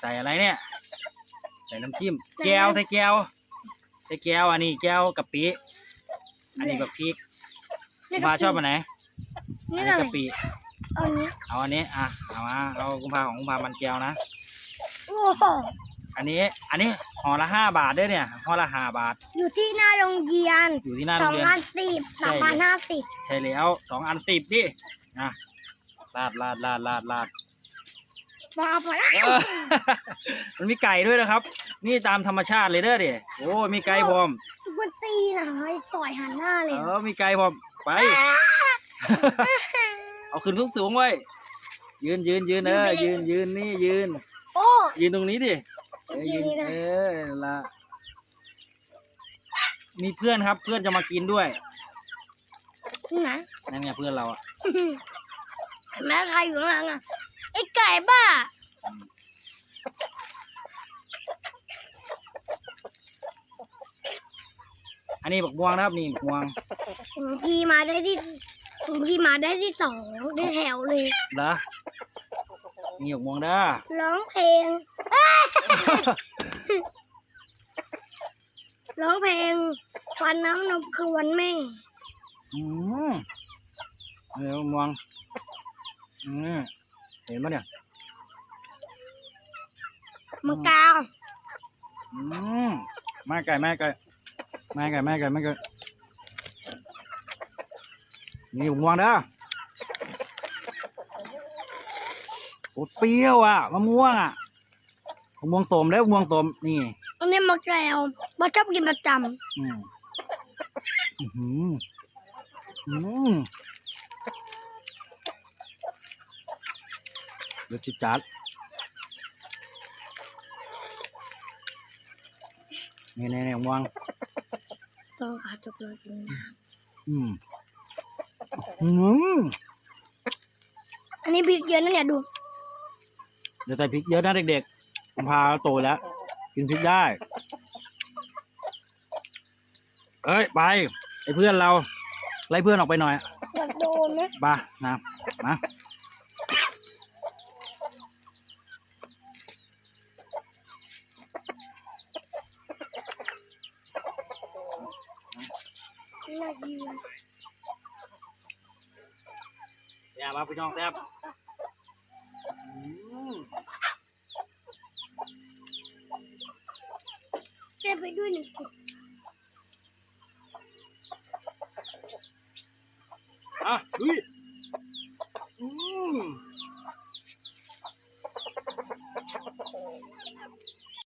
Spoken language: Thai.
ใส่อะไรเนี่ย ใส่น้ำจิ้มใส่แก้วน้ำใส่แก้วใส่แก้วอันนี้แก้วกะปิอันนี้แบบพริกนี่กุมภาชอบอันไหนอันี่นอะนี้ไรกะปิเอาอันนี้เอาอันนี้อะเอามาเอากุมภาของกุมภามันแก้วนะโอ้โหอันนี้ อันนี้ห่อละห้าบาทด้วยเนี่ยห่อละห้าบาท อยู่ที่หน้าโรงเรียนอยู่ที่หน้าสโรองงเรียนพันสิบใช่สองพันห้าสิบใช่แล้วสองอันสิบดินะลาดลาดลาดลาดลาด มาพอแล้วเออ มันมีไก่ด้วยนะครับ นี่ตามธรรมชาติเลยเด้อดิโอ้มีไก่พร้อม มันตีนะเฮ้ยต่อยหันหน้าเลยเออมีไก่พร้อมไป เอาขึ้นสูงสูงๆไว้ยืนยืนยืนเออยืนยืนนี่ยืน โอ้ ยืนตรงนี้ดิเออยืนยืนนี่นะ เออนั่นละมีเพื่อนครับเพื่อนจะมากินด้วยนี่นะนั่นไงเพื่อนเราอะแม่ใครอยู่ข้างหลังอะ ไอ้ไก่บ้า อันนี้บักม่วงนะครับนี่บักม่วงผมพี่มาได้ที่ผมพี่มาได้ที่สองได้แถวเลย เหรอนี่บักม่วงเด้อ ร้องเพลงเอ้ยร้องเพลงวันน้ำนมคือวันแม่ อืมเออบักม่วงอืม เห็นปะเนี่ยมังกาวอืมมาไก่มาไก่มาไก่มาไก่มาไก่นี่บักม่วงเด้อโอ้เปรี้ยวอะมะม่วงอะมะม่วงต้มแล้วมะม่วงต้มนี่อันนี้มะแกวมาชอบกินประจอืมอือหืออืม รสจัดนี่นี่นี่มะม่วงำต้องขาจุกเลยกินอืมอืมอันนี้พริกเยอะนะเนี่ยดูเดี๋ยวใส่พริกเยอะนะเด็กๆผมพาโตแล้ว กินพริกได้ เอ้ยไปไอ้เพื่อนเราไล่เพื่อนออกไปหน่อยอยากโดนนะมานะมา น่าดีนะอย่ามาพี่น้องแซ่บอืมแก้ไปด้วยหนึ่งขวดอะลุยอืม